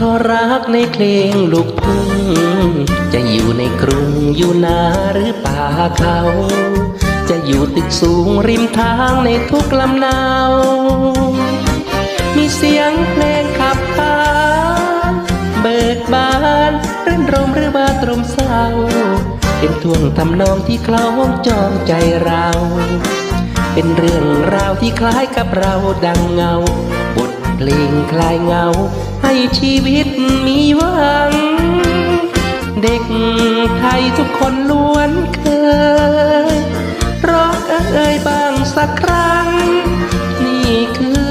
เพราะรักในเพลงลูกทุ่งจะอยู่ในกรุงอยู่นาหรือป่าเขา จะอยู่ตึกสูงริมทางในทุกลำนาวมีเสียงเพลงขับผ่านเบิกบานรื่นรมหรือว่าตรมเศร้า เป็นท่วงทำนองที่คล้องจองใจเรา เป็นเรื่องราวที่คล้ายกับเราดังเงา เพลงคลายเงา ให้ชีวิตมีหวัง เด็กไทยทุกคนล้วนเคยร้องเอ่ยบางสักครั้ง นี่คือ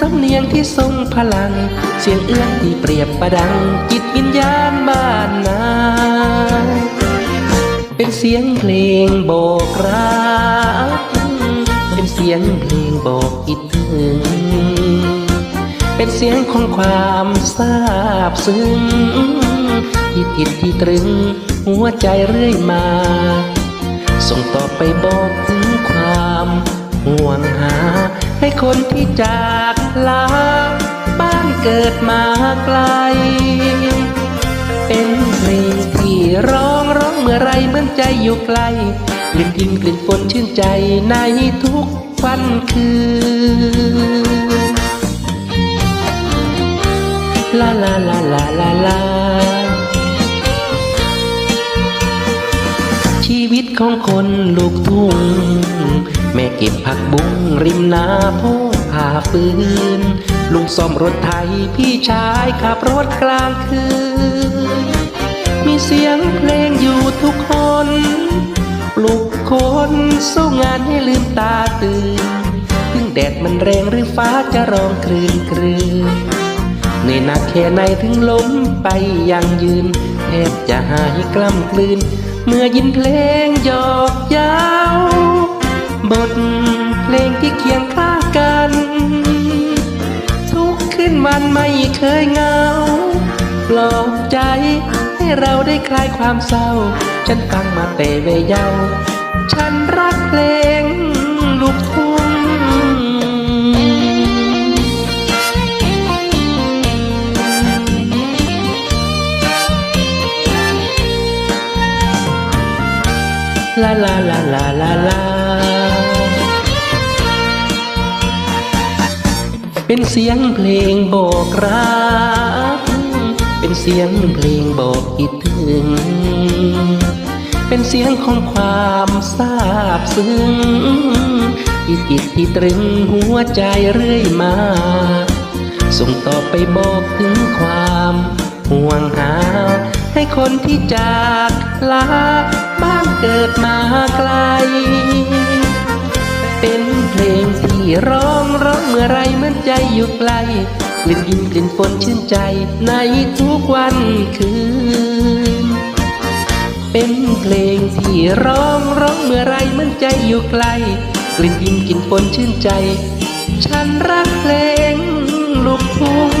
สำเนียงที่ทรงพลัง เสียงเอื้อนที่เปรียบประดัง จิตวิญญาณบ้านนาเป็นเสียงเพลงบอกรักเป็นเสียงเพลงบอกคิดถึง เป็นเสียงของความซาบซึ้งที่ติดที่ตรึงหัวใจเรื่อยมา ส่งต่อไปบอกถึงความห่วงหา ให้คนที่จากลา บ้านเกิดมาไกล เป็นเพลงที่ร้องร้องเมื่อไรเหมือนใจอยู่ไกลกลิ่นดินกลิ่นฝนชื่นใจในทุกวันคืน ลาลา ชีวิตของคนลูกทุ่ง แม่เก็บผักบุ้งริมนาพ่อผ่าฟืน ลุงซ่อมรถไถพี่ชายขับรถกลางคืน มีเสียงเพลงอยู่ทุกคนปลุกคนสู้งานให้ลืมตาตื่น ถึงแดดมันแรงหรือฟ้าจะร้องครืนครืน เหนื่อยหนักแค่ไหนถึงล้มไปยังยืนแทบจะหายกล้ำกลืน เมื่อยินเพลงหยอกย้าบทเพลงที่เคียงข้างกัน ทุกคืนวันไม่เคยเงาปลอบใจให้เราได้คลายความเศร้า ฉันฟังมาแต่เวเยาวฉันรักเพลง ลาลาลาลาลาลา เป็นเสียงเพลงบอกรัก เป็นเสียงเพลงบอกคิดถึง เป็นเสียงของความซาบซึ้งที่ติดที่ตรึงหัวใจเรื่อยมา ส่งต่อไปบอกถึงความห่วงหา ให้คนที่จากลาบ้านเกิดมาไกล เป็นเพลงที่ร้องร้องเมื่อไรเหมือนใจอยู่ไกลกลิ่นดินกลิ่นฝนชื่นใจในทุกวันคืน เป็นเพลงที่ร้องร้องเมื่อไรเหมือนใจอยู่ไกล กลิ่นดินกลิ่นฝนชื่นใจ ฉันรักเพลงลูกทุ่ง